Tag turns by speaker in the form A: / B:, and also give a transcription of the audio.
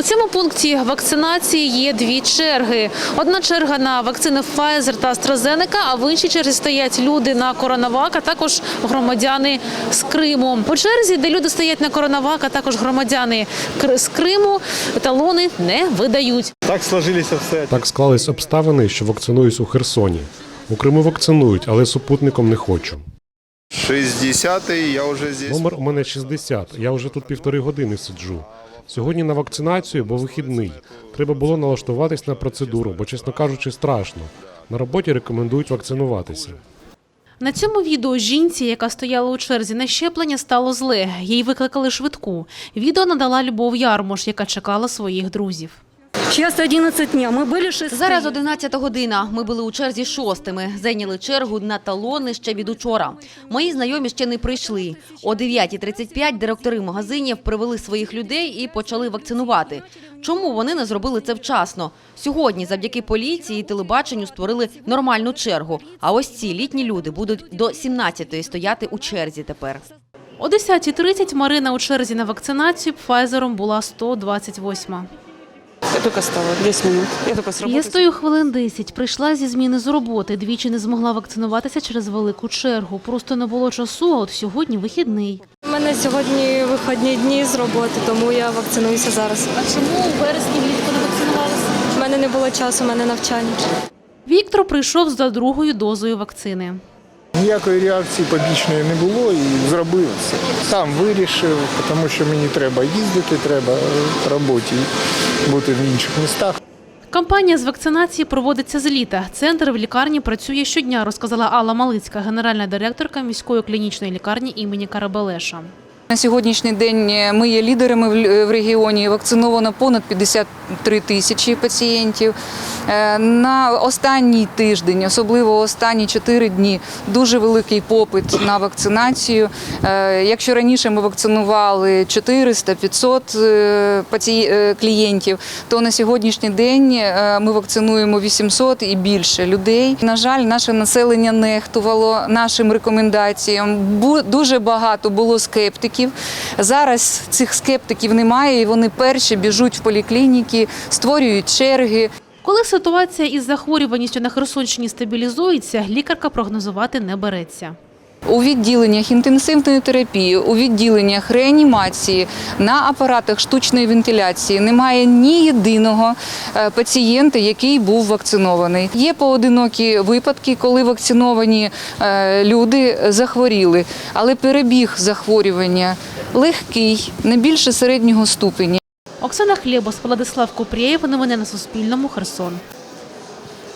A: У цьому пункті вакцинації є дві черги. Одна черга на вакцини Pfizer та AstraZeneca, а в іншій черзі стоять люди на коронавак, а також громадяни з Криму. У черзі, де люди стоять на коронавак, а також громадяни з Криму, талони не видають.
B: Так сложилися все.
C: Так склались обставини, що вакцинуюсь у Херсоні. У Криму вакцинують, але супутником не хочу.
D: 60-й, я уже здесь.
C: Номер у мене 60. Я вже тут півтори години сиджу. Сьогодні на вакцинацію, бо вихідний. Треба було налаштуватись на процедуру, бо, чесно кажучи, страшно. На роботі рекомендують вакцинуватися.
A: На цьому відео жінці, яка стояла у черзі на щеплення, стало зле. Їй викликали швидку. Відео надала Любов Ярмош, яка чекала своїх друзів.
E: Сейчас 11 дня. Мы были шестые.
F: Зараз 11 година. Ми були у черзі шостими. Зайняли чергу на талони ще від учора. Мої знайомі ще не прийшли. О 9.35 директори магазинів привели своїх людей і почали вакцинувати. Чому вони не зробили це вчасно? Сьогодні, завдяки поліції і телебаченню, створили нормальну чергу. А ось ці літні люди будуть до 17-ї стояти у черзі тепер.
A: О 10.30 Марина у черзі на вакцинацію Пфайзером була 128.
G: Я только стала 10 минут. Я только с
A: Я стою хвилин 10. Прийшла зі зміни з роботи. Двічі не змогла вакцинуватися через велику чергу. Просто не було часу, а от сьогодні вихідний.
E: У мене сьогодні вихідні дні з роботи, тому я вакцинуюся зараз.
A: А чому у вересні влітку не вакцинувалися?
E: У мене не було часу, у мене навчання.
A: Віктор прийшов за другою дозою вакцини.
H: Ніякої реакції побічної не було і зробив це. Сам вирішив, тому що мені треба їздити, треба в роботі бути в інших містах.
A: Кампанія з вакцинації проводиться з літа. Центр в лікарні працює щодня, розказала Алла Малицька, генеральна директорка міської клінічної лікарні імені Карабелеша.
I: На сьогоднішній день ми є лідерами в регіоні. Вакциновано понад 53 тисячі пацієнтів. Е, На останній тиждень, особливо останні 4 дні, дуже великий попит на вакцинацію. Е, Якщо раніше ми вакцинували 400-500 е, паці- е, клієнтів, то на сьогоднішній день е, ми вакцинуємо 800 і більше людей. На жаль, наше населення нехтувало нашим рекомендаціям. Дуже багато було скептиків. Зараз цих скептиків немає, і вони перші біжуть в поліклініки, створюють черги.
A: Коли ситуація із захворюваністю на Херсонщині стабілізується, лікарка прогнозувати не береться.
I: У відділеннях інтенсивної терапії, у відділеннях реанімації, на апаратах штучної вентиляції немає ні єдиного е, пацієнта, який був вакцинований. Є поодинокі випадки, коли вакциновані е, люди захворіли, але перебіг захворювання легкий, не більше середнього ступеня.
A: Оксана Хлєбос, Владислав Купрієв. Новини на Суспільному. Херсон.